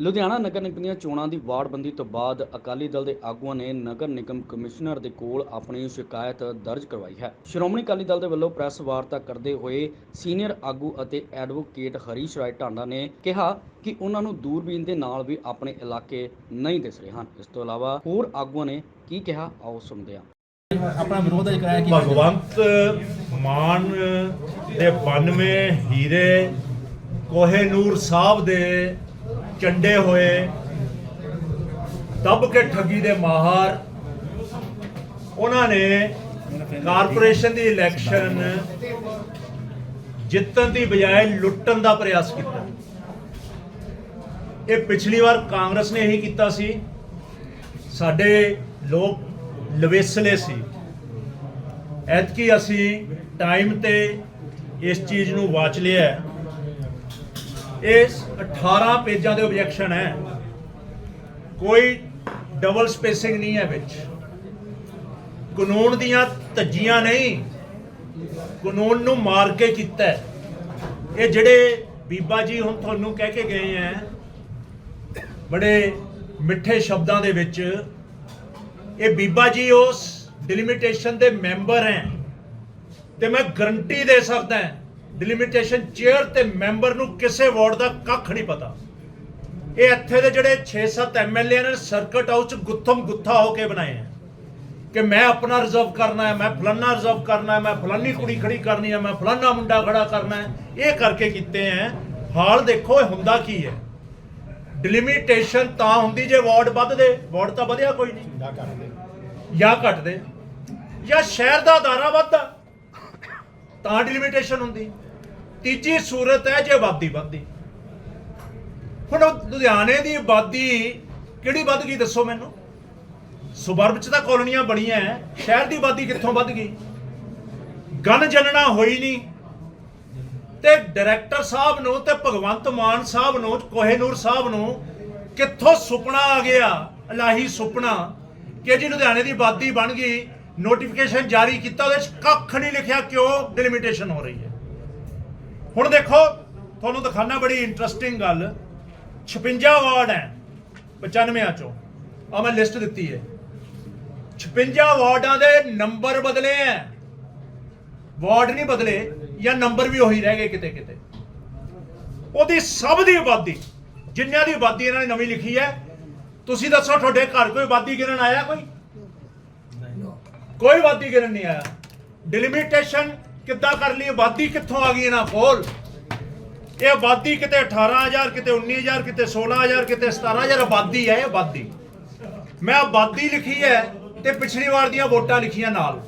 ਲੁਧਿਆਣਾ ਨਗਰ ਨਿਗਮ ਦੀਆਂ ਚੋਣਾਂ ਦੀ ਵਾਰਡਬੰਦੀ ਤੋਂ ਬਾਅਦ ਅਕਾਲੀ ਦਲ ਦੇ ਆਗੂਆਂ ਨੇ ਨਗਰ ਨਿਗਮ ਕਮਿਸ਼ਨਰ ਦੇ ਕੋਲ ਆਪਣੀ ਸ਼ਿਕਾਇਤ ਦਰਜ ਕਰਵਾਈ ਹੈ। ਸ਼੍ਰੋਮਣੀ ਅਕਾਲੀ ਦਲ ਦੇ ਵੱਲੋਂ ਪ੍ਰੈਸ ਵਾਰਤਾ ਕਰਦੇ ਹੋਏ ਸੀਨੀਅਰ ਆਗੂ ਅਤੇ ਐਡਵੋਕੇਟ ਹਰੀਸ਼ ਰਾਏ ਟਾਂਡਾ ਨੇ ਕਿਹਾ ਕਿ ਉਹਨਾਂ ਨੂੰ ਦੂਰਬੀਨ ਦੇ ਨਾਲ ਵੀ ਆਪਣੇ ਇਲਾਕੇ ਨਹੀਂ ਦਿਸ ਰਹੇ ਹਨ। ਇਸ ਤੋਂ ਇਲਾਵਾ ਹੋਰ ਆਗੂਆਂ ਨੇ ਕੀ ਕਿਹਾ ਆਓ ਸੁਣਦੇ ਹਾਂ। ਆਪਣਾ ਵਿਰੋਧ ਹੈ ਕਰਾਇਆ ਕੀ ਭਗਵੰਤ ਮਾਨ ਦੇ 92 ਹੀਰੇ ਕੋਹੇਨੂਰ ਸਾਹਿਬ ਦੇ ਚੰਡੇ ਹੋਏ, ਦੱਬ ਕੇ ਠੱਗੀ ਦੇ ਮਾਹਰ, ਉਹਨਾਂ ਨੇ ਕਾਰਪੋਰੇਸ਼ਨ ਦੀ ਇਲੈਕਸ਼ਨ ਜਿੱਤਣ ਦੀ ਬਜਾਏ ਲੁੱਟਣ ਦਾ ਪ੍ਰਯਾਸ ਕੀਤਾ। ਇਹ ਪਿਛਲੀ ਵਾਰ ਕਾਂਗਰਸ ਨੇ ਇਹੀ ਕੀਤਾ ਸੀ। ਸਾਡੇ ਲੋਕ ਲਵੇਸਲੇ ਸੀ। ਐਤਕੀ ਅਸੀਂ ਟਾਈਮ ਤੇ ਇਸ ਚੀਜ਼ ਨੂੰ ਵਾਚ ਲਿਆ ਇਸ 18 ਪੇਜਾਂ ਦੇ ਓਬਜੈਕਸ਼ਨ ਹੈ। ਕੋਈ ਡਬਲ ਸਪੇਸਿੰਗ ਨਹੀਂ ਹੈ ਵਿੱਚ। ਕਾਨੂੰਨ ਦੀਆਂ ਧੱਜੀਆਂ ਨਹੀਂ। ਕਾਨੂੰਨ ਨੂੰ ਮਾਰ ਕੇ ਕੀਤਾ ਹੈ। ਇਹ ਜਿਹੜੇ ਬੀਬਾ ਜੀ ਹੁਣ ਤੁਹਾਨੂੰ ਕਹਿ ਕੇ ਗਏ ਹੈ, ਬੜੇ ਮਿੱਠੇ ਸ਼ਬਦਾਂ ਦੇ ਵਿੱਚ, ਇਹ ਬੀਬਾ ਜੀ ਉਸ ਡਿਲੀਮਿਟੇਸ਼ਨ ਦੇ ਮੈਂਬਰ ਹੈ। ਤੇ ਮੈਂ ਗਰੰਟੀ ਦੇ ਸਕਦਾ ਹਾਂ ਡਿਲੀਮਿਟੇਸ਼ਨ ਚੇਅਰ ਤੇ ਮੈਂਬਰ ਨੂੰ ਕਿਸੇ ਵਾਰਡ ਦਾ ਕੱਖ ਨਹੀਂ ਪਤਾ। ਇਹ ਇੱਥੇ ਦੇ ਜਿਹੜੇ 6-7 ਐਮਐਲਏ ਨੇ ਸਰਕਟ ਹਾਊਸ ਚ ਗੁੱਥਮ ਗੁੱਥਾ ਹੋ ਕੇ ਬਣਾਏ ਹੈ ਕਿ ਮੈਂ ਆਪਣਾ ਰਿਜ਼ਰਵ ਕਰਨਾ ਹੈ ਮੈਂ ਫਲਾਨਾ ਰਿਜ਼ਰਵ ਕਰਨਾ ਹੈ ਮੈਂ ਫਲਾਨੀ ਕੁੜੀ ਖੜੀ ਕਰਨੀ ਹੈ ਮੈਂ ਫਲਾਨਾ ਮੁੰਡਾ ਖੜਾ ਕਰਨਾ ਹੈ ਇਹ ਕਰਕੇ ਕੀਤੇ ਹੈ ਹਾਲ ਦੇਖੋ ਇਹ ਹੁੰਦਾ ਕੀ ਹੈ? ਡਿਲੀਮਿਟੇਸ਼ਨ ਤਾਂ ਹੁੰਦੀ ਜੇ ਵਾਰਡ ਵੱਧਦੇ ਵਾਰਡ ਤਾਂ ਵਧਿਆ ਕੋਈ ਨਹੀਂ। ਜਾਂ ਘਟਦੇ ਜਾਂ ਸ਼ਹਿਰ ਦਾ ਦਾਰਾ ਵੱਧਦਾ। ਤਾਂ ਡਿਲੀਮਿਟੇਸ਼ਨ ਹੁੰਦੀ। ਤੀਜੀ ਸੂਰਤ ਹੈ ਜੇ ਆਬਾਦੀ ਵੱਧਦੀ। ਹੁਣ ਲੁਧਿਆਣੇ ਦੀ ਆਬਾਦੀ ਕਿਹੜੀ ਵੱਧ ਗਈ ਦੱਸੋ ਮੈਨੂੰ? ਸੁਬਰਬ ਚ ਤਾਂ ਕਾਲੋਨੀਆਂ ਬਣੀਆਂ ਸ਼ਹਿਰ ਦੀ ਆਬਾਦੀ ਕਿੱਥੋਂ ਵੱਧ ਗਈ? ਗਨ ਜਨਣਾ ਹੋਈ ਨਹੀਂ। ਤੇ ਡਾਇਰੈਕਟਰ ਸਾਹਿਬ ਨੂੰ ਤੇ ਭਗਵੰਤ ਮਾਨ ਸਾਹਿਬ ਨੂੰ ਕੋਹੇਨੂਰ ਸਾਹਿਬ ਨੂੰ ਕਿੱਥੋਂ ਸੁਪਨਾ ਆ ਗਿਆ? ਇਲਾਹੀ ਸੁਪਨਾ ਕਿ ਜੀ ਲੁਧਿਆਣੇ ਦੀ ਆਬਾਦੀ ਬਣ ਗਈ ਨੋਟੀਫਿਕੇਸ਼ਨ ਜਾਰੀ ਕੀਤਾ, ਉਹਦੇ ਵਿੱਚ ਕੱਖ ਨਹੀਂ ਲਿਖਿਆ ਕਿਉਂ? ਡਿਲੀਮਿਟੇਸ਼ਨ ਹੋ ਰਹੀ ਹੈ। ਹੁਣ ਦੇਖੋ ਤੁਹਾਨੂੰ ਦਿਖਾਣਾ ਬੜੀ ਇੰਟਰਸਟਿੰਗ ਗੱਲ। 56 ਵਾਰਡ ਹੈ 95 ਚੋਂ। ਆ ਮੈਂ ਲਿਸਟ ਦਿੱਤੀ ਹੈ। 56 ਵਾਰਡਾਂ ਦੇ ਨੰਬਰ ਬਦਲੇ ਹੈ। ਵਾਰਡ ਨਹੀਂ ਬਦਲੇ ਜਾਂ ਨੰਬਰ ਵੀ ਉਹੀ ਰਹਿ ਗਏ ਕਿਤੇ ਕਿਤੇ ਉਹਦੀ ਸਭ ਦੀ ਆਬਾਦੀ ਜਿੰਨਿਆਂ ਦੀ ਆਬਾਦੀ ਇਹਨਾਂ ਨੇ ਨਵੀਂ ਲਿਖੀ ਹੈ। ਤੁਸੀਂ ਦੱਸੋ ਤੁਹਾਡੇ ਘਰ ਕੋਈ ਆਬਾਦੀ ਗਿਣਨ ਆਇਆ ਕੋਈ? ਕੋਈ ਆਬਾਦੀ ਗਿਣਨ ਨਹੀਂ ਆਇਆ। ਡਿਲੀਮਿਟੇਸ਼ਨ ਕਿੱਦਾਂ ਕਰ ਲਈ ਆਬਾਦੀ ਕਿੱਥੋਂ ਆ ਗਈ ਇਹਨਾਂ ਕੋਲ? ਇਹ ਆਬਾਦੀ ਕਿਤੇ 18000 ਕਿਤੇ 19000 ਕਿਤੇ 16000 ਕਿਤੇ 17000 ਆਬਾਦੀ ਹੈ, ਇਹ ਆਬਾਦੀ ਮੈਂ ਆਬਾਦੀ ਲਿਖੀ ਹੈ ਤੇ ਪਿਛਲੀ ਵਾਰ ਦੀਆਂ ਵੋਟਾਂ ਲਿਖੀਆਂ ਨਾਲ।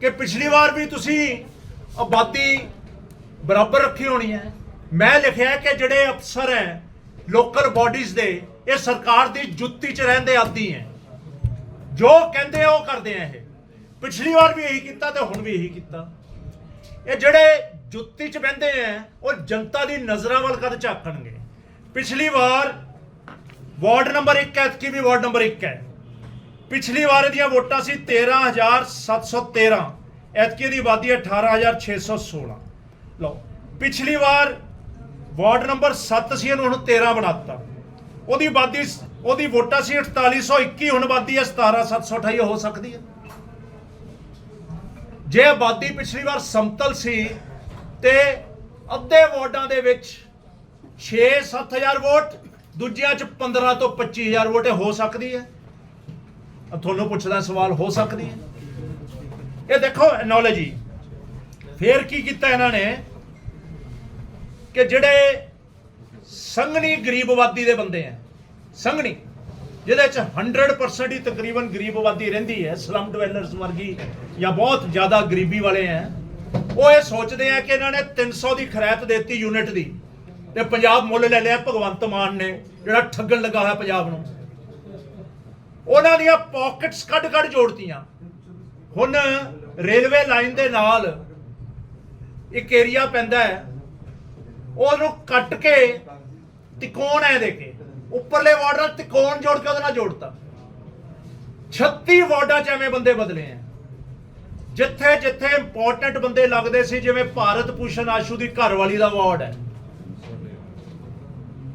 ਕਿ ਪਿਛਲੀ ਵਾਰ ਵੀ ਤੁਸੀਂ ਆਬਾਦੀ ਬਰਾਬਰ ਰੱਖੀ ਹੋਣੀ ਹੈ। ਮੈਂ ਲਿਖਿਆ ਕਿ ਜਿਹੜੇ ਅਫਸਰ ਹੈ, ਲੋਕਲ ਬਾਡੀਜ਼ ਦੇ, ਇਹ ਸਰਕਾਰ ਦੀ ਜੁੱਤੀ 'ਚ ਰਹਿੰਦੇ ਆਦੀ ਹੈ। ਜੋ ਕਹਿੰਦੇ ਉਹ ਕਰਦੇ ਆ ਇਹ। ਪਿਛਲੀ ਵਾਰ ਵੀ ਇਹੀ ਕੀਤਾ ਤੇ ਹੁਣ ਵੀ ਇਹੀ ਕੀਤਾ। ਇਹ ਜਿਹੜੇ ਜੁੱਤੀ 'ਚ ਬਹਿੰਦੇ ਆ, ਉਹ ਜਨਤਾ ਦੀ ਨਜ਼ਰਾਂ ਵੱਲ ਕਦ ਝਾਕਣਗੇ? ਪਿਛਲੀ ਵਾਰ ਵਾਰਡ ਨੰਬਰ 1 ਐਤਕੀ ਵੀ ਵਾਰਡ ਨੰਬਰ 1 ਹੈ। ਪਿਛਲੀ ਵਾਰ ਦੀਆਂ ਵੋਟਾਂ ਸੀ 13713 ਐਤਕੀ ਦੀ ਆਬਾਦੀ ਹੈ 18616 ਲਓ, ਪਿਛਲੀ ਵਾਰ ਵਾਰਡ ਨੰਬਰ 7 ਸੀ, ਇਹਨੂੰ ਹੁਣ 13 ਬਣਾਤਾ ਉਹਦੀ ਆਬਾਦੀ ਉਹਦੀ ਵੋਟਾਂ ਸੀ 4821 ਹੁਣ ਆਬਾਦੀ ਹੈ 17728 ਹੋ ਸਕਦੀ ਹੈ। ਜੇ ਆਬਾਦੀ ਪਿਛਲੀ ਵਾਰ ਸਮਤਲ ਸੀ ਤੇ ਅੱਧੇ ਵਾਰਡਾਂ ਦੇ ਵਿੱਚ 6-7000 ਵੋਟ, ਦੂਜਿਆਂ ਚ 15 ਤੋਂ 25000 ਵੋਟ ਇਹ ਹੋ ਸਕਦੀ ਹੈ। ਤੁਹਾਨੂੰ ਪੁੱਛਦਾ ਸਵਾਲ ਹੋ ਸਕਦੀ ਹੈ। ਇਹ ਦੇਖੋ ਐਨੋਲੋਜੀ ਹੀ ਫੇਰ ਕੀ ਕੀਤਾ ਇਹਨਾਂ ਨੇ ਕਿ ਜਿਹੜੇ ਸੰਘਣੀ ਗਰੀਬ ਆਬਾਦੀ ਦੇ ਬੰਦੇ ਆ ਸੰਘਣੀ ਜਿਹਦੇ ਚ 100% ਹੀ ਤਕਰੀਬਨ ਗਰੀਬ ਆਬਾਦੀ ਰਹਿੰਦੀ ਹੈ ਸਲਮ ਡਵੈਲਰਸ ਵਰਗੀ ਜਾਂ ਬਹੁਤ ਜ਼ਿਆਦਾ ਗਰੀਬੀ ਵਾਲੇ ਆ ਉਹ ਇਹ ਸੋਚਦੇ ਆ ਕਿ ਇਹਨਾਂ ਨੇ 300 ਦੀ ਖਰਾਇਤ ਦੇਤੀ ਯੂਨਿਟ ਦੀ ਤੇ ਪੰਜਾਬ ਮੁੱਲ ਲੈ ਲਿਆ ਭਗਵੰਤ ਮਾਨ ਨੇ, ਜਿਹੜਾ ਠੱਗਣ ਲੱਗਾ ਹੋਇਆ ਪੰਜਾਬ ਨੂੰ। ਉਹਨਾਂ ਦੀਆਂ ਪਾਕਟਸ ਕੱਢ ਕੱਢ ਜੋੜਤੀਆਂ। ਹੁਣ ਰੇਲਵੇ ਲਾਈਨ ਦੇ ਨਾਲ ਇੱਕ ਏਰੀਆ ਪੈਂਦਾ ਹੈ, ਉਹਨੂੰ ਕੱਟ ਕੇ ਤਿਕੋਣ ਐ ਦੇ ਕੇ। ਉੱਪਰਲੇ ਵਾਰਡ ਨਾਲ ਤਿਕੋਣ ਜੋੜ ਕੇ ਉਹਦੇ ਨਾਲ ਜੋੜਤਾ? 36 ਵਾਰਡਾਂ ਚ ਐਵੇਂ ਬੰਦੇ ਬਦਲੇ ਆ। ਜਿੱਥੇ ਜਿੱਥੇ ਇੰਪੋਰਟੈਂਟ ਬੰਦੇ ਲੱਗਦੇ ਸੀ, ਜਿਵੇਂ ਭਾਰਤ ਭੂਸ਼ਣ ਆਸ਼ੂ ਦੀ ਘਰਵਾਲੀ ਦਾ ਵਾਰਡ ਹੈ।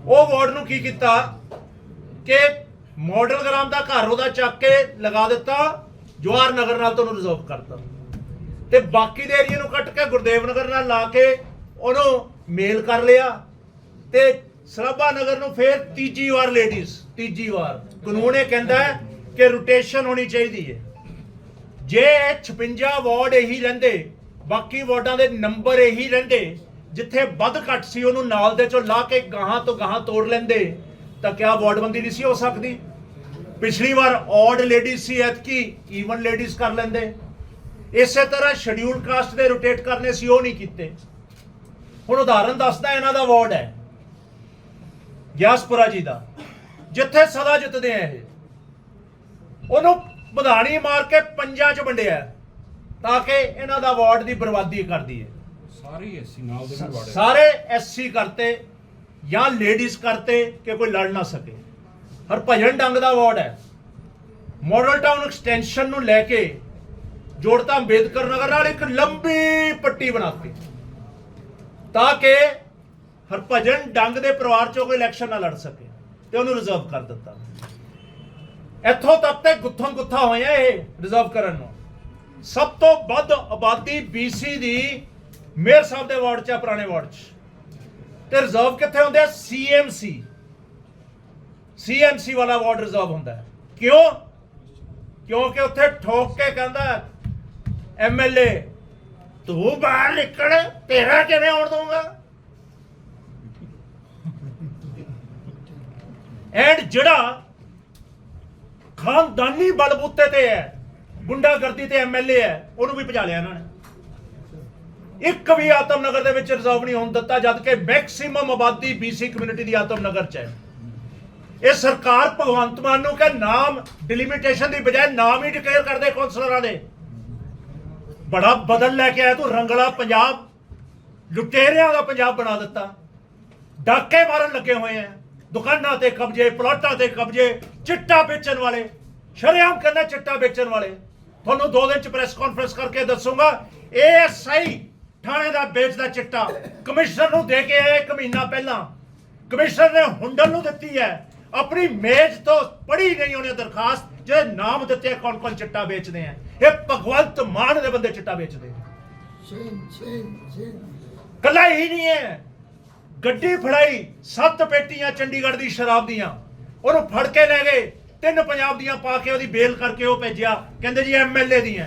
ਉਹ ਵਾਰਡ ਨੂੰ ਕੀ ਕੀਤਾ? ਕਿ ਮਾਡਲ ਗ੍ਰਾਮ ਦਾ ਘਰ ਉਹਦਾ ਚੱਕ ਕੇ ਲਗਾ ਦਿੱਤਾ, ਜਵਾਹਰ ਨਗਰ ਨਾਲ ਤੋਂ ਉਹਨੂੰ ਰਿਜ਼ਰਵ ਕਰਤਾ। ਤੇ ਬਾਕੀ ਦੇ ਏਰੀਆ ਨੂੰ ਕੱਟ ਕੇ ਗੁਰਦੇਵ ਨਗਰ ਨਾਲ ਲਾ ਕੇ ਉਹਨੂੰ ਮੇਲ ਕਰ ਲਿਆ ਤੇ ਸਰਾਭਾ ਨਗਰ ਨੂੰ ਫੇਰ ਤੀਜੀ ਵਾਰ ਲੇਡੀਜ਼ ਤੀਜੀ ਵਾਰ। ਕਾਨੂੰਨ ਇਹ ਕਹਿੰਦਾ ਹੈ ਕਿ ਰੋਟੇਸ਼ਨ ਹੋਣੀ ਚਾਹੀਦੀ ਹੈ। ਜੇ ਇਹ 56 ਵਾਰਡ ਇਹੀ ਰਹਿੰਦੇ ਬਾਕੀ ਵਾਰਡਾਂ ਦੇ ਨੰਬਰ ਇਹੀ ਰਹਿੰਦੇ ਜਿੱਥੇ ਵੱਧ ਘੱਟ ਸੀ ਉਹਨੂੰ ਨਾਲ ਦੇ ਚੋਂ ਲਾ ਕੇ ਗਾਹਾਂ ਤੋਂ ਗਾਹਾਂ ਤੋੜ ਲੈਂਦੇ, ਤਾਂ ਕਿਆ ਵਾਰਡਬੰਦੀ ਨਹੀਂ ਸੀ ਹੋ ਸਕਦੀ? ਪਿਛਲੀ ਵਾਰ ਔਡ ਲੇਡੀਜ਼ ਸੀ ਐਤਕੀ ਈਵਨ ਲੇਡੀਜ਼ ਕਰ ਲੈਂਦੇ। ਇਸੇ ਤਰ੍ਹਾਂ ਸ਼ਡਿਊਲ ਕਾਸਟ ਦੇ ਰੋਟੇਟ ਕਰਨੇ ਸੀ, ਉਹ ਨਹੀਂ ਕੀਤੇ। ਹੁਣ ਉਦਾਹਰਨ ਦੱਸਦਾ ਇਹਨਾਂ ਦਾ ਵਾਰਡ ਹੈ। ਗਿਆਸਪੁਰਾ ਜੀ ਦਾ ਜਿੱਥੇ ਸਦਾ ਜਿੱਤਦੇ ਆ ਇਹ। ਉਹਨੂੰ ਵਧਾਣੀ ਮਾਰ ਕੇ ਪੰਜਾਂ ਚ ਵੰਡਿਆ ਤਾਂ ਕਿ ਇਹਨਾਂ ਦਾ ਵਾਰਡ ਦੀ ਬਰਬਾਦੀ ਕਰਦੀ ਹੈ। ਸਾਰੀ ਐਸੀ ਨਾਲ ਦੇ ਵੀ ਵਾੜੇ ਸਾਰੇ ਐਸਸੀ ਕਰਤੇ ਜਾਂ ਲੇਡੀਜ਼ ਕਰਤੇ ਕਿ ਕੋਈ ਲੜ ਨਾ ਸਕੇ। ਹਰਭਜਨ ਡੰਗ ਦਾ ਵਾਰਡ ਹੈ। ਮਾਡਲ ਟਾਊਨ ਐਕਸਟੈਂਸ਼ਨ ਨੂੰ ਲੈ ਕੇ ਜੋੜਤਾ ਅੰਬੇਦਕਰ ਨਗਰ ਨਾਲ ਇੱਕ ਲੰਬੀ ਪੱਟੀ ਬਣਾਤੀ। ਤਾਂ ਕਿ ਹਰਭਜਨ ਡੰਗ ਦੇ ਪਰਿਵਾਰ ਚੋਂ ਕੋਈ ਇਲੈਕਸ਼ਨ ਨਾ ਲੜ ਸਕੇ ਤੇ ਉਹਨੂੰ ਰਿਜ਼ਰਵ ਕਰ ਦਿੱਤਾ। ਇੱਥੋਂ ਤੱਕ ਤੇ ਗੁੱਥਮ ਗੁੱਥਾ ਹੋਇਆ ਇਹ ਰਿਜ਼ਰਵ ਕਰਨ ਨੂੰ। ਸਭ ਤੋਂ ਵੱਧ ਆਬਾਦੀ BC ਦੀ ਮੇਅਰ ਸਾਹਿਬ ਦੇ ਵਾਰਡ 'ਚ ਆ, ਪੁਰਾਣੇ ਵਾਰਡ 'ਚ। ਤੇ ਰਿਜ਼ਰਵ ਕਿੱਥੇ ਹੁੰਦੇ ਆ? CMC CMC ਵਾਲਾ ਵਾਰਡ ਰਿਜ਼ਰਵ ਹੁੰਦਾ ਕਿਉਂ? ਕਿਉਂਕਿ ਉੱਥੇ ਠੋਕ ਕੇ ਕਹਿੰਦਾ ਐਮਐਲਏ ਤੂੰ ਬਾਹਰ ਨਿਕਲ, ਤੇਰਾ ਕਿਵੇਂ ਆਉਣ ਦਊਂਗਾ? ਐਂਡ ਜਿਹੜਾ ਖਾਨਦਾਨੀ ਬਲਬੂਤੇ ਤੇ ਹੈ, ਗੁੰਡਾਗਰਦੀ ਤੇ ਐਮਐਲਏ ਹੈ, ਉਹਨੂੰ ਵੀ ਭਜਾ ਲਿਆ ਇਹਨਾਂ ਨੇ। ਇੱਕ ਵੀ ਆਤਮ ਨਗਰ ਦੇ ਵਿੱਚ ਰਿਜ਼ਰਵ ਨਹੀਂ ਹੋਣ ਦਿੱਤਾ, ਜਦ ਕਿ ਮੈਕਸਿਮਮ ਆਬਾਦੀ BC ਕਮਿਊਨਿਟੀ ਦੀ ਆਤਮ ਨਗਰ ਚ ਹੈ। ਇਹ ਸਰਕਾਰ ਭਗਵੰਤ ਮਾਨ ਨੂੰ ਕਿ ਨਾਮ ਡਿਲੀਮਿਟੇਸ਼ਨ ਦੀ ਬਜਾਏ ਨਾਮ ਹੀ ਡਿਕਲੇਅਰ ਕਰਦੇ ਕੌਂਸਲਰਾਂ ਦੇ। ਬੜਾ ਬਦਲ ਲੈ ਕੇ ਆਇਆ ਤੂੰ, ਰੰਗਲਾ ਪੰਜਾਬ, ਲੁਟੇਰਿਆਂ ਦਾ ਪੰਜਾਬ ਬਣਾ ਦਿੱਤਾ। ਡਾਕੇ ਮਾਰਨ ਲੱਗੇ ਹੋਏ ਆ। ਦੁਕਾਨਾਂ ਤੇ ਕਬਜ਼ੇ ਪਲਾਟਾਂ ਤੇ ਕਬਜ਼ੇ ਚਿੱਟਾ ਵੇਚਣ ਵਾਲੇ। ਸ਼ਰੇਆਮ ਕਹਿੰਦਾ ਚਿੱਟਾ ਵੇਚਣ ਵਾਲੇ। ਤੁਹਾਨੂੰ ਦੋ ਦਿਨ ਚ ਪ੍ਰੈਸ ਕਾਨਫਰੰਸ ਕਰਕੇ ਦੱਸੂਗਾ ਏਐਸਆਈ ਥਾਣੇ ਦਾ ਵੇਚਦਾ ਚਿੱਟਾ। ਕਮਿਸ਼ਨਰ ਨੂੰ ਦੇ ਕੇ ਆਇਆ ਇੱਕ ਮਹੀਨਾ ਪਹਿਲਾਂ। ਕਮਿਸ਼ਨਰ ਨੇ ਹੁੰਡਲ ਨੂੰ ਦਿੱਤੀ ਹੈ। ਆਪਣੀ ਮੇਜ਼ ਤੋਂ ਪੜੀ ਨਹੀਂ ਉਹਨੇ ਦਰਖਾਸਤ ਜਿਹੜੇ ਨਾਮ ਦਿੱਤੇ ਕੌਣ ਕੌਣ ਚਿੱਟਾ ਵੇਚਦੇ ਆ। ਇਹ ਭਗਵੰਤ ਮਾਨ ਦੇ ਬੰਦੇ ਚਿੱਟਾ ਵੇਚਦੇ ਆ. ਕੱਲਾ ਹੀ ਨਹੀਂ ਹੈ। ਗੱਡੀ ਫੜਾਈ, ਸੱਤ ਪੇਟੀਆਂ ਚੰਡੀਗੜ੍ਹ ਦੀ, ਸ਼ਰਾਬ ਦੀਆਂ। ਉਹਨੂੰ ਫੜ ਕੇ ਲੈ ਗਏ, ਤਿੰਨ ਪੰਜਾਬ ਦੀਆਂ ਪਾ ਕੇ ਉਹਦੀ ਬੇਲ ਕਰਕੇ ਉਹ ਭੇਜਿਆ। ਕਹਿੰਦੇ ਜੀ ਐਮਐਲਏ ਦੀਆਂ।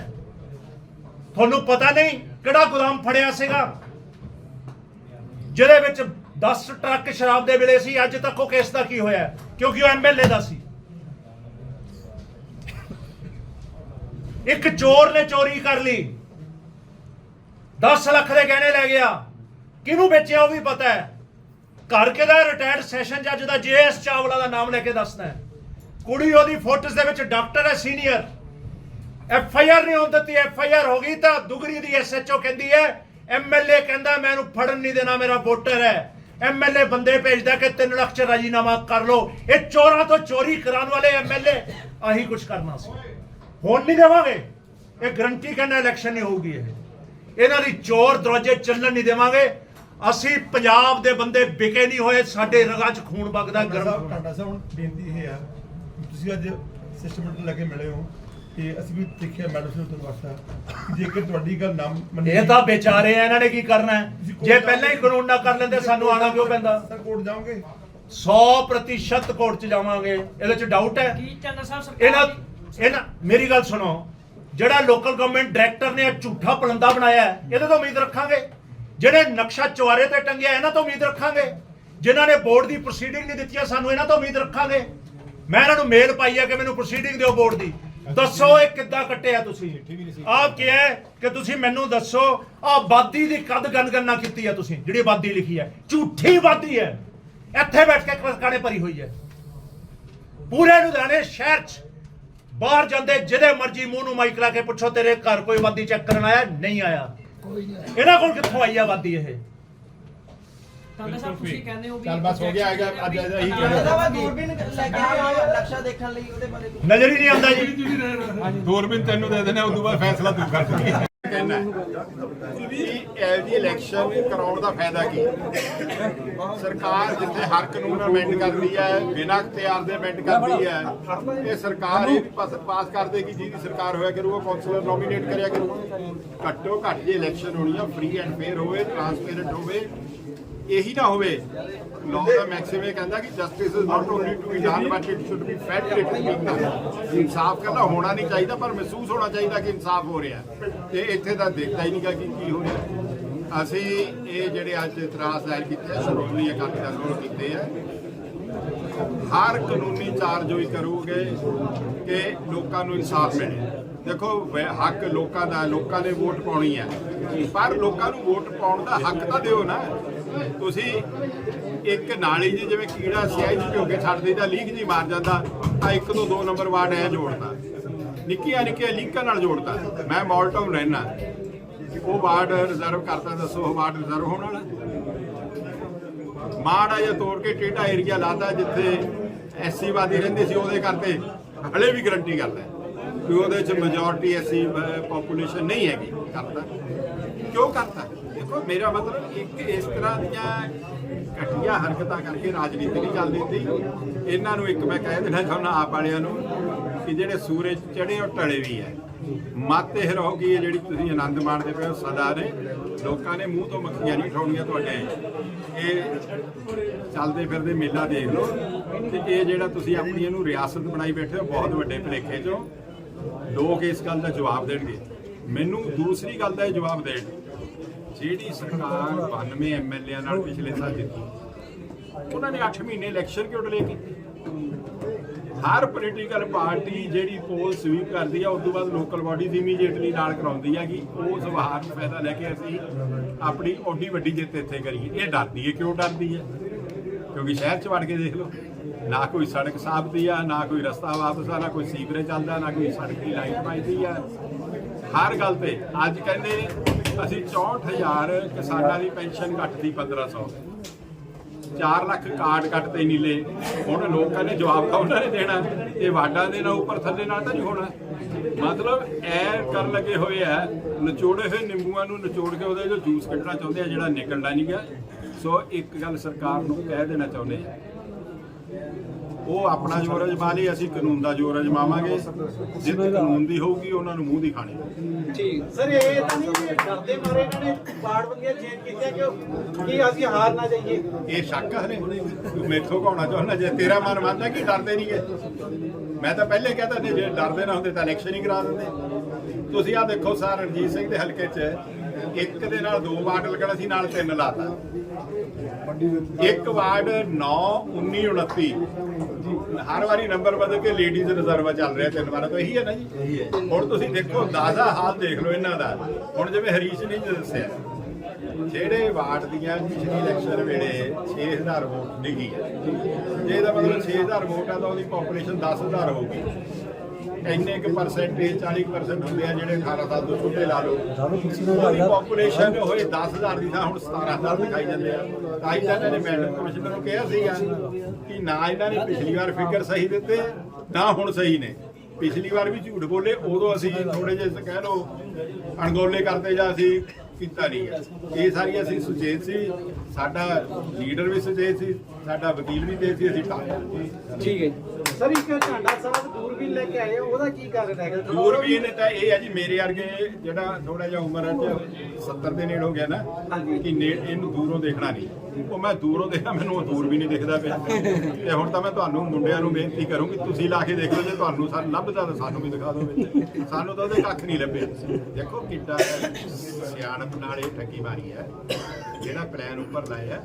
ਤੁਹਾਨੂੰ ਪਤਾ ਨਹੀਂ ਕਿਹੜਾ ਗੁਲਾਮ ਫੜਿਆ ਸੀਗਾ? ਜਿਹਦੇ ਵਿੱਚ 10 ਟਰੱਕ ਸ਼ਰਾਬ ਦੇ ਵੇਲੇ ਸੀ, ਅੱਜ ਤੱਕ ਉਹ ਕੇਸ ਦਾ ਕੀ ਹੋਇਆ? ਕਿਉਂਕਿ ਉਹ ਐਮਐਲਏ ਦਾ ਸੀ। ਇੱਕ ਚੋਰ ਨੇ ਚੋਰੀ ਕਰ ਲਈ। 10 ਲੱਖ ਦੇ ਗਹਿਣੇ ਲੈ ਗਿਆ। ਕਿਹਨੂੰ ਵੇਚਿਆ ਉਹ ਵੀ ਪਤਾ ਹੈ। ਘਰ ਕਿਹਦਾ ਰਿਟਾਇਰਡ ਸੈਸ਼ਨ ਜੱਜ ਦਾ ਜੇਐਸ ਚਾਵਲਾ ਦਾ ਨਾਮ ਲੈ ਕੇ ਦੱਸਦਾ ਹੈ। ਕੁੜੀ ਉਹਦੀ ਫੋਟੋਸ ਦੇ ਵਿੱਚ ਡਾਕਟਰ ਹੈ ਸੀਨੀਅਰ ਐਫ ਆਈ ਆਰ ਨਹੀਂ ਹੋਣ ਦਿੱਤੀ ਐਫ ਆਈ ਆਰ ਹੋ ਗਈ ਤਾਂ ਦੁਗਰੀ ਦੀ ਐਸ ਐਚ ਓ ਕਹਿੰਦੀ ਹੈ ਐਮਐਲਏ ਕਹਿੰਦਾ ਮੈਂ ਇਹਨੂੰ ਫੜਨ ਨਹੀਂ ਦੇਣਾ, ਮੇਰਾ ਵੋਟਰ ਹੈ। ਐਮਐਲਏ ਬੰਦੇ ਭੇਜਦਾ ਕਿ 3 ਲੱਖ ਚ ਰਾਜੀਨਾਮਾ ਕਰ ਲਓ। ਇਹ ਚੋਰਾਂ ਤੋਂ ਚੋਰੀ ਕਰਾਉਣ ਵਾਲੇ ਐਮਐਲਏ ਆਹੀ ਕੁਝ ਕਰਨਾ ਸੀ। ਹੋਣ ਨਹੀਂ ਦੇਵਾਂਗੇ। ਇਹ ਗਰੰਟੀ ਕਹਿੰਦਾ ਇਲੈਕਸ਼ਨ ਨਹੀਂ ਹੋਊਗੀ ਇਹ। ਇਹਨਾਂ ਦੀ ਚੋਰ ਦਰਵਾਜੇ ਚੱਲਣ ਨਹੀਂ ਦੇਵਾਂਗੇ। ਅਸੀਂ ਪੰਜਾਬ ਦੇ ਬੰਦੇ ਵਿਕੇ ਨਹੀਂ ਹੋਏ ਸਾਡੇ ਰਗਾਂ 'ਚ ਖੂਨ ਵਗਦਾ ਗਰਮ ਤੁਹਾਡਾ ਸਾਹਿਬ ਹੁਣ ਬੇਨਤੀ ਇਹ ਆ ਕਿ ਤੁਸੀਂ ਅੱਜ ਸਿਸਟਮ ਲੈ ਕੇ ਮਿਲੇ ਹੋ ਤੇ ਅਸੀਂ ਵੀ ਦੇਖਿਆ ਮੈਡਮ ਸਾਹਿਬ ਤੁਹਾਨੂੰ ਵਾਸਤਾ ਕਿ ਜੇਕਰ ਤੁਹਾਡੀ ਗੱਲ ਨਾ ਮੰਨੀ ਇਹ ਤਾਂ ਵਿਚਾਰੇ ਆ ਇਹਨਾਂ ਨੇ ਕੀ ਕਰਨਾ ਜੇ ਪਹਿਲਾਂ ਹੀ ਕਾਨੂੰਨ ਨਾ ਕਰ ਲੈਂਦੇ ਸਾਨੂੰ ਆਣਾ ਕਿਉਂ ਪੈਂਦਾ? ਸਰ ਕੋਰਟ ਜਾਓਗੇ? 100% ਕੋਰਟ 'ਚ ਜਾਵਾਂਗੇ ਇਹਦੇ 'ਚ ਡਾਊਟ ਹੈ? ਕੀ ਚੰਦਰ ਸਾਹਿਬ ਸਰਕਾਰ ਇਹਨਾਂ ਮੇਰੀ ਗੱਲ ਸੁਣੋ ਜਿਹੜਾ ਲੋਕਲ ਗਵਰਨਮੈਂਟ ਡਾਇਰੈਕਟਰ ਨੇ ਇਹ ਝੂਠਾ ਪਲੰਦਾ ਬਣਾਇਆ ਹੈ, ਇਹਦੇ ਤੋਂ ਉਮੀਦ ਰੱਖਾਂਗੇ? ਜਿਹੜੇ ਨਕਸ਼ਾ ਚੁਆਰੇ ਤੇ ਟੰਗਿਆ, ਇਹਨਾਂ ਤੋਂ ਉਮੀਦ ਰੱਖਾਂਗੇ। ਜਿਨ੍ਹਾਂ ਨੇ ਬੋਰਡ ਦੀ ਪ੍ਰੋਸੀਡਿੰਗ ਨਹੀਂ ਦਿੱਤੀ ਸਾਨੂੰ ਇਹਨਾਂ ਤੋਂ ਉਮੀਦ ਰੱਖਾਂਗੇ। ਮੈਂ ਇਹਨਾਂ ਨੂੰ ਮੇਲ ਪਾਈ ਹੈ ਕਿ ਮੈਨੂੰ ਪ੍ਰੋਸੀਡਿੰਗ ਦਿਓ ਬੋਰਡ ਦੀ। ਦੱਸੋ ਇਹ ਕਿੱਦਾਂ ਕੱਟਿਆ ਤੁਸੀਂ? ਆਪ ਕਿਹਾ ਕਿ ਤੁਸੀਂ ਮੈਨੂੰ ਦੱਸੋ ਆਬਾਦੀ ਦੀ ਕਦ ਗਣਗਣਨਾ ਕੀਤੀ ਹੈ ਤੁਸੀਂ, ਜਿਹੜੀ ਆਬਾਦੀ ਲਿਖੀ ਹੈ ਝੂਠੀ ਆਬਾਦੀ ਹੈ। ਇੱਥੇ ਬੈਠ ਕੇ ਕਾਣੇ ਭਰੀ ਹੋਈ ਹੈ। ਪੂਰੇ ਲੁਧਿਆਣੇ ਸ਼ਹਿਰ 'ਚ ਬਾਹਰ ਜਾਂਦੇ ਜਿਹਦੇ ਮਰਜ਼ੀ ਮੂੰਹ ਨੂੰ ਮਾਈਕ ਲਾ ਕੇ ਪੁੱਛੋ, ਤੇਰੇ ਘਰ ਕੋਈ ਆਬਾਦੀ ਚੈੱਕ ਕਰਨ ਆਇਆ? ਨਹੀਂ ਆਇਆ। ਇਹਨਾਂ ਕੋਲ ਕਿੱਥੋਂ ਆਈ ਆ ਆਬਾਦੀ ਇਹ? ਚੰਦਰ ਸਾਹਿਬ ਤੁਸੀਂ ਕਹਿੰਦੇ ਹੋ ਵੀ ਚੱਲ ਬਸ ਹੋ ਗਿਆ, ਹੈਗਾ, ਅੱਜ ਇਹੀ ਕਹਿਣਾ। ਇਹਦਾ ਦੂਰਬੀਨ ਲੈ ਕੇ ਆਇਆ ਨਕਸ਼ਾ ਦੇਖਣ ਲਈ ਉਹਦੇ ਬਾਰੇ ਨਜ਼ਰ ਹੀ ਨਹੀਂ ਆਉਂਦਾ ਜੀ। ਦੂਰਬੀਨ ਤੈਨੂੰ ਦੇ ਦੇਣੇ ਉਦੋਂ ਬਾਅਦ ਫੈਸਲਾ ਤੂੰ ਕਰ। ਸਕੀ ਕਹਿਣਾ ਕਿ ਇਹ ਇਲੈਕਸ਼ਨ ਕਰਾਉਣ ਦਾ ਫਾਇਦਾ ਕੀ? ਸਰਕਾਰ ਜਿੱਥੇ ਹਰ ਕਾਨੂੰਨ ਅਮੈਂਡ ਕਰਦੀ ਹੈ, ਬਿਨਾਂ ਇਖਤਿਆਰ ਦੇ ਅਮੈਂਡ ਕਰਦੀ ਹੈ, ਇਹ ਸਰਕਾਰ ਇਹ ਪਾਸ ਪਾਸ ਕਰ ਦੇਗੀ, ਜਿਹਦੀ ਸਰਕਾਰ ਹੋਇਆ ਕਰੂਗਾ ਕੌਂਸਲਰ ਨੋਮੀਨੇਟ ਕਰਿਆ ਕਰੂਗਾ ਘੱਟੋ ਘੱਟ ਜੇ ਇਲੈਕਸ਼ਨ ਹੋਣੀ ਆ ਫ੍ਰੀ ਐਂਡ ਫੇਅਰ ਹੋਵੇ ਟਰਾਂਸਪੇਰੈਂਟ ਹੋਵੇ ਇਹੀ ਨਾ ਹੋਵੇ। ਲਾਅ ਦਾ ਮੈਕਸਿਮ ਇਹ ਕਹਿੰਦਾ ਕਿ justice is not only to be done but it should be felt it ਇਨਸਾਫ ਕਰਨਾ ਹੋਣਾ ਨਹੀਂ ਚਾਹੀਦਾ, ਪਰ ਮਹਿਸੂਸ ਹੋਣਾ ਚਾਹੀਦਾ ਕਿ ਇਨਸਾਫ ਹੋ ਰਿਹਾ। ਤੇ ਇੱਥੇ ਤਾਂ ਦੇਖਦਾ ਹੀ ਨਹੀਂਗਾ ਕਿ ਕੀ ਹੋ ਰਿਹਾ। ਅਸੀਂ ਇਹ ਜਿਹੜੇ ਅੱਜ ਇਤਰਾਜ਼ ਦਾਇਰ ਕੀਤੇ ਸ਼੍ਰੋਮਣੀ ਅਕਾਲੀ ਦਲ ਵੱਲੋਂ ਕੀਤੇ ਆ, ਹਰ ਕਾਨੂੰਨੀ ਚਾਰਜੋਈ ਕਰੂਗੇ ਕਿ ਲੋਕਾਂ ਨੂੰ ਇਨਸਾਫ ਮਿਲੇ। ਦੇਖੋ ਹੱਕ ਲੋਕਾਂ ਦਾ, ਲੋਕਾਂ ਨੇ ਵੋਟ ਪਾਉਣੀ ਹੈ ਪਰ ਲੋਕਾਂ ਨੂੰ ਵੋਟ ਪਾਉਣ ਦਾ ਹੱਕ ਤਾਂ ਦਿਓ ਨਾ। ਤੁਸੀਂ ਇੱਕ ਨਾਲੀ ਜੀ ਜਿਵੇਂ ਕੀੜਾ ਸਿਆਹੀ ਚ ਭਿਓ ਕੇ ਛੱਡ ਦਿੰਦਾ ਲੀਕ ਜੀ ਮਾਰ ਜਾਂਦਾ, ਤਾਂ ਇੱਕ ਤੋਂ ਦੋ ਨੰਬਰ ਵਾਰਡ ਐ ਜੋੜਦਾ। ਨਿੱਕੀਆਂ ਨਿੱਕੀਆਂ ਲੀਕਾਂ ਨਾਲ ਜੋੜਦਾ। ਮੈਂ ਮੌਲਟਾਊਨ ਰਹਿਣਾ ਉਹ ਵਾਰਡ ਰਿਜ਼ਰਵ ਕਰਤਾ, ਦੱਸੋ ਉਹ ਵਾਰਡ ਰਿਜ਼ਰਵ ਹੋਣ ਵਾਲਾ? ਮਾੜਾ ਜਿਹਾ ਤੋੜ ਕੇ ਟੇਢਾ ਏਰੀਆ ਲਾਤਾ, ਜਿੱਥੇ ਐਸਸੀ ਵਾਦੀ ਰਹਿੰਦੇ ਸੀ, ਉਹਦੇ ਕਰਕੇ ਹਲੇ ਵੀ ਗਰੰਟੀ ਕਰਦਾ। ਕਿ ਉਹਦੇ ਚ ਮੈਜੋਰਟੀ ਐਸੀ ਪੋਪੂਲੇਸ਼ਨ ਨਹੀਂ ਹੈਗੀ। ਕਰਤਾ। ਕਿਉਂ ਕਰਤਾ? ਦੇਖੋ, ਮੇਰਾ ਮਤਲਬ ਇੱਕ ਇਸ ਤਰ੍ਹਾਂ ਦੀਆਂ ਘਟੀਆ ਹਰਕਤਾਂ ਕਰਕੇ ਰਾਜਨੀਤੀ ਨਹੀਂ ਚੱਲਦੀ ਸੀ ਇਹਨਾਂ ਨੂੰ ਇੱਕ ਮੈਂ ਕਹਿ ਦੇਣਾ ਚਾਹੁੰਦਾ ਆਪ ਵਾਲਿਆਂ ਨੂੰ ਕਿ ਜਿਹੜੇ ਸੂਰਜ ਚੜ੍ਹੇ ਉਹ ਟਲੇ ਵੀ ਹੈ, ਮੱਤ ਇਹ ਰਹੋਗੀ ਇਹ ਜਿਹੜੀ ਤੁਸੀਂ ਆਨੰਦ ਮਾਣਦੇ ਪਏ ਹੋ, ਸਦਾ ਨੇ, ਲੋਕਾਂ ਨੇ ਮੂੰਹ ਤੋਂ ਮੱਖੀਆਂ ਨਹੀਂ ਉਠਾਉਣੀਆਂ ਤੁਹਾਡੇ ਇਹ ਚੱਲਦੇ ਫਿਰਦੇ ਮੇਲਾ ਦੇਖ ਲਓ। ਤੇ ਇਹ ਜਿਹੜਾ ਤੁਸੀਂ ਆਪਣੀ ਇਹਨੂੰ ਰਿਆਸਤ ਬਣਾਈ ਬੈਠੇ ਹੋ, ਬਹੁਤ ਵੱਡੇ ਭਲੇਖੇ ਚੋਂ ਲੋਕ ਇਸ ਗੱਲ ਦਾ ਜਵਾਬ ਦੇਣਗੇ। ਮੈਨੂੰ ਦੂਸਰੀ ਗੱਲ ਦਾ ਇਹ ਜਵਾਬ ਦੇਣ। ਜਿਹੜੀ ਸਰਕਾਰ 92 ਐਮਐਲਏ ਨਾਲ ਪਿਛਲੇ ਸਾਲ ਜਿੱਤੀ, ਉਹਨਾਂ ਨੇ 8 ਮਹੀਨੇ ਇਲੈਕਸ਼ਨ ਕਿਉਂ ਡਿਲੇ ਕੀਤੇ? ਹਰ ਪੋਲੀਟੀਕਲ ਪਾਰਟੀ ਜਿਹੜੀ ਪੋਲ ਸਵੀਪ ਕਰਦੀ ਆ ਉਸ ਤੋਂ ਬਾਅਦ ਲੋਕਲ ਬਾਡੀਜ਼ ਇਮੀਡੀਏਟਲੀ ਨਾਲ ਕਰਾਉਂਦੀ ਆ ਕਿ ਉਸ ਵਾਰ ਨੂੰ ਫਾਇਦਾ ਲੈ ਕੇ ਅਸੀਂ ਆਪਣੀ ਓਡੀ ਵੱਡੀ ਜਿੱਤ ਇੱਥੇ ਕਰੀਏ। ਇਹ ਡਰਦੀ ਹੈ, ਕਿਉਂ ਡਰਦੀ ਹੈ? ਕਿਉਂਕਿ ਸ਼ਹਿਰ 'ਚ ਵੜ ਕੇ ਦੇਖ ਲਓ। ਨਾ ਕੋਈ ਸੜਕ ਸਾਫਦੀ ਆ, ਨਾ ਕੋਈ ਰਸਤਾ ਵਾਪਸ ਆ ਨਾ ਕੋਈ ਸੀਵਰੇਜ ਚੱਲਦਾ, ਨਾ ਕੋਈ ਸੜਕ ਦੀ ਲਾਈਟ ਪਾਈਦੀ ਆ। ਹਰ ਗੱਲ ਤੇ ਅੱਜ ਕਹਿੰਦੇ ਅਸੀਂ 64000 ਕਿਸਾਨਾਂ ਦੀ ਪੈਨਸ਼ਨ ਘੱਟਦੀ 1500 4 ਲੱਖ ਕਾਰਡ ਕੱਟਦੇ ਨੀਲੇ। ਹੁਣ ਲੋਕਾਂ ਨੇ ਜਵਾਬ ਤਾਂ ਉਹਨਾਂ ਨੇ ਦੇਣਾ, ਇਹ ਵਾਡਾਂ ਦੇ ਨਾਲ ਉੱਪਰ ਥੱਲੇ ਨਾਲ ਤਾਂ ਨਹੀਂ ਹੋਣਾ। ਮਤਲਬ ਐ ਕਰਨ ਲੱਗੇ ਹੋਏ ਆ, ਨਿਚੋੜੇ ਹੋਏ ਨਿੰਬੂਆਂ ਨੂੰ ਨਿਚੋੜ ਕੇ ਉਹਦੇ ਜੋ ਜੂਸ ਕੱਢਣਾ ਚਾਹੁੰਦੇ ਆ, ਜਿਹੜਾ ਨਿਕਲਣਾ ਨਹੀਂ ਗਿਆ ਸੋ ਇੱਕ ਗੱਲ ਸਰਕਾਰ ਨੂੰ ਕਹਿ ਦੇਣਾ ਚਾਹੁੰਦੇ ਆ ਉਹ ਆਪਣਾ ਜ਼ੋਰ ਅਜਮਾ ਲਈ ਅਸੀਂ ਕਾਨੂੰਨ ਦਾ ਜ਼ੋਰ ਅਜਮਾਵਾਂਗੇ। ਜਿੱਤ ਕਾਨੂੰਨ ਦੀ ਹੋਊਗੀ ਉਹਨਾਂ ਨੂੰ ਮੂੰਹ ਦੀ ਖਾਣੀ ਸਰ ਇਹ ਤਾਂ ਨਹੀਂ ਡਰਦੇ ਮਾਰੇ ਇਹਨਾਂ ਨੇ ਬਾੜਬੰਦੀਆਂ ਚੇਂਜ ਕੀਤੀਆਂ ਕਿ ਕੀ ਅਸੀਂ ਹਾਰ ਨਾ ਜਾਈਏ? ਇਹ ਸ਼ੱਕ ਹਲੇ। ਤੂੰ ਮੈਥੋਂ ਕਹਾਉਣਾ ਚਾਹੁੰਦਾ ਜੇ ਤੇਰਾ ਮਨ ਮੰਨਦਾ ਕਿ ਡਰਦੇ ਨਹੀਂਗੇ ਮੈਂ ਤਾਂ ਪਹਿਲੇ ਕਹਤਾ ਨੇ ਜੇ ਡਰਦੇ ਨਾ ਹੁੰਦੇ ਤਾਂ ਇਲੈਕਸ਼ਨ ਹੀ ਕਰਾ ਦਿੰਦੇ। ਤੁਸੀਂ ਆ ਦੇਖੋ ਸਰ ਰਣਜੀਤ ਸਿੰਘ ਦੇ ਹਲਕੇ 'ਚ ਇੱਕ ਦੇ ਨਾਲ ਦੋ ਵਾਰਡ ਲੱਗਣਾ ਸੀ ਨਾਲ ਤਿੰਨ ਲਾਤਾ। ਇੱਕ ਵਾਰਡ 9 19 29 ਹਰ ਵਾਰੀ ਨੰਬਰ ਬਦਲ ਕੇ ਲੇਡੀਜ਼ ਰਿਜ਼ਰਵ ਚੱਲ ਰਿਹਾ ਤਿੰਨ ਵਾਰ ਤਾਂ ਇਹੀ ਹੈ ਨਾ ਜੀ? ਹੁਣ ਤੁਸੀਂ ਦੇਖੋ ਅੰਦਾਜ਼ਾ ਹਾਲ ਦੇਖ ਲਓ ਇਹਨਾਂ ਦਾ। ਹੁਣ ਜਿਵੇਂ ਹਰੀਸ਼ ਨੇ ਦੱਸਿਆ ਜਿਹੜੇ ਵਾਰਡ ਦੀਆਂ ਪਿਛਲੀ ਇਲੈਕਸ਼ਨ ਵੇਲੇ 6000 ਵੋਟ ਡਿੱਗੀ ਹੈ। ਜੇ ਇਹਦਾ ਮਤਲਬ 6000 ਵੋਟ ਆ ਤਾਂ ਉਹਦੀ ਪੋਪੂਲੇਸ਼ਨ 10000 ਹੋਊਗੀ। ਇੰਨੇ ਕੁ ਪਰਸੈਂਟੇਜ 40% ਹੁੰਦੇ ਆ ਜਿਹੜੇ 18 ਸਾਲ ਤੋਂ ਛੋਟੇ ਲਾ ਲਓ। ਉਹਦੀ ਪੋਪੂਲੇਸ਼ਨ ਹੋਏ 10000 ਦੀ ਥਾਂ ਹੁਣ 17000 ਦਿਖਾਈ ਜਾਂਦੇ ਆ। ਤਾਂ ਹੀ ਤਾਂ ਇਹਨਾਂ ਨੇ ਮੈਡਮ ਕਮਿਸ਼ਨਰ ਨੂੰ ਕਿਹਾ ਸੀਗਾ ਕਿ ਨਾ ਇਹਨਾਂ ਨੇ ਪਿਛਲੀ ਵਾਰ ਫਿਗਰ ਸਹੀ ਦਿੱਤੇ ਨਾ ਹੁਣ ਸਹੀ ਨੇ। ਪਿਛਲੀ ਵਾਰ ਵੀ ਝੂਠ ਬੋਲੇ ਉਦੋਂ ਅਸੀਂ ਥੋੜੇ ਜਿਹੇ ਕਹਿ ਲਓ ਅਣਗੌਲੇ ਕਰਦੇ ਜਾਂ ਅਸੀਂ ਕੀਤਾ ਨਹੀਂ ਹੈ ਇਹ ਸਾਰੀ ਅਸੀਂ ਸੁਚੇਤ ਸੀ ਸਾਡਾ ਲੀਡਰ ਵੀ ਸੁਚੇਤ ਸੀ ਸਾਡਾ ਵਕੀਲ ਵੀ ਤੇ ਸੀ ਅਸੀਂ ਠੀਕ ਹੈ ਸਰ ਇੱਕ ਝਾਂਡਾ ਸਾਹਿਬ ਦੂਰਬੀਨ ਲੈ ਕੇ ਆਏ ਆ, ਉਹਦਾ ਕੀ ਕਾਰਨ ਹੈਗਾ? ਦੂਰਬੀਨ ਤਾਂ ਇਹ ਹੈ ਜੀ ਮੇਰੇ ਵਰਗੇ ਜਿਹੜਾ ਥੋੜਾ ਜਿਹਾ ਉਮਰ ਚ 70 ਦੇ ਨੇੜੇ ਹੋ ਗਿਆ ਨਾ ਕਿ ਨੇ ਇਹਨੂੰ ਦੂਰੋਂ ਦੇਖਣਾ ਨਹੀਂ। ਉਹ ਮੈਂ ਦੂਰੋਂ ਦੇਖਦਾ ਮੈਨੂੰ ਉਹ ਦੂਰ ਵੀ ਨਹੀਂ ਦਿਖਦਾ ਪਿਆ। ਤੇ ਹੁਣ ਤਾਂ ਮੈਂ ਤੁਹਾਨੂੰ ਮੁੰਡਿਆਂ ਨੂੰ ਬੇਨਤੀ ਕਰੂੰ ਕਿ ਤੁਸੀਂ ਲਾ ਕੇ ਦੇਖ ਲਓ ਜੇ ਤੁਹਾਨੂੰ ਸਾਨੂੰ ਲੱਭਦਾ ਤਾਂ ਸਾਨੂੰ ਵੀ ਦਿਖਾ ਦਿਓ ਵਿੱਚ। ਸਾਨੂੰ ਤਾਂ ਉਹਦੇ ਕੱਖ ਨਹੀਂ ਲੱਭੇ। ਦੇਖੋ ਕਿੱਡਾ ਸਿਆਣਪ ਨਾਲ ਇਹ ਠੱਗੀ ਮਾਰੀ ਹੈ। ਜਿਹੜਾ ਪਲਾਨ ਉੱਪਰ ਲਾਇਆ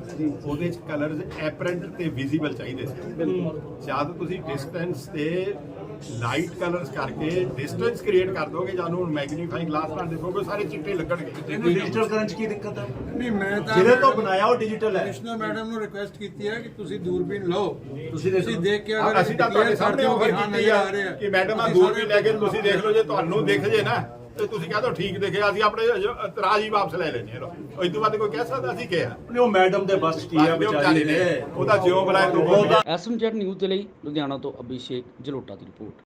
ਉਹਦੇ ਚ ਕਲਰਸ ਐਪਰੈਂਟ ਤੇ ਵਿਜ਼ੀਬਲ ਚਾਹੀਦੇ ਸੀ। ਜਦ ਤੁਸੀਂ ਡਿਸਟੈਂਸ ਤੇ ਲਾਈਟ ਕਲਰਸ ਕਰਕੇ ਡਿਸਟੈਂਸ ਕ੍ਰੀਏਟ ਕਰ ਦੋਗੇ ਜਾਂ ਉਹਨੂੰ ਮੈਗਨੀਫਾਈਂਗ ਗਲਾਸ ਨਾਲ ਦੇਖੋਗੇ ਸਾਰੇ ਚਿੱਟੇ ਲੱਗਣਗੇ। ਡਿਜੀਟਲ ਕਰਨ ਚ ਕੀ ਦਿੱਕਤ ਹੈ ਨਹੀਂ ਮੈਂ ਤਾਂ ਜਿਹਦੇ ਤੋਂ ਬਣਾਇਆ ਉਹ ਡਿਜੀਟਲ ਹੈ। ਕ੍ਰਿਸ਼ਨਾ ਮੈਡਮ ਨੂੰ ਰਿਕੁਐਸਟ ਕੀਤੀ ਹੈ ਕਿ ਤੁਸੀਂ ਦੂਰਬੀਨ ਲਓ। ਤੁਸੀਂ ਦੇਖ ਤੁਸੀਂ। ਦੇਖ ਕੇ ਅਗਰ ਅਸੀਂ ਤਾਂ ਤੁਹਾਡੇ ਸਾਹਮਣੇ ਆਫਰ ਕੀਤੀ ਆ ਕਿ ਮੈਡਮ ਆ ਦੂਰ ਵੀ ਲੈ ਕੇ ਤੁਸੀਂ ਦੇਖ ਲਓ ਜੇ ਤੁਹਾਨੂੰ ਦਿਖ ਜੇ ਨਾ। ਤੇ ਤੁਸੀਂ ਕਹ ਦੋ ਠੀਕ ਦਿਖਿਆ ਅਸੀਂ ਆਪਣੇ ਇਤਰਾਜ਼ ਹੀ ਵਾਪਸ ਲੈ ਲੈਣੇ ਹਾਂ ਇਸ ਤੋਂ ਬਾਅਦ ਕੋਈ ਕਹਿ ਸਕਦਾ ਅਸੀਂ ਕਿਹਾ। ਉਹ ਮੈਡਮ ਦੇ ਬਸ ਕੀ ਹੈ ਵਿਚਾਰੀ ਨੇ। ਉਹਦਾ ਜਿਉ ਬੁਲਾਏ ਤੋਂ ਐਸਐਮਜੈਡ ਨਿਊਜ਼ ਦੇ ਲਈ ਲੁਧਿਆਣਾ ਤੋਂ ਅਭਿਸ਼ੇਕ ਜਲੋਟਾ ਦੀ ਰਿਪੋਰਟ।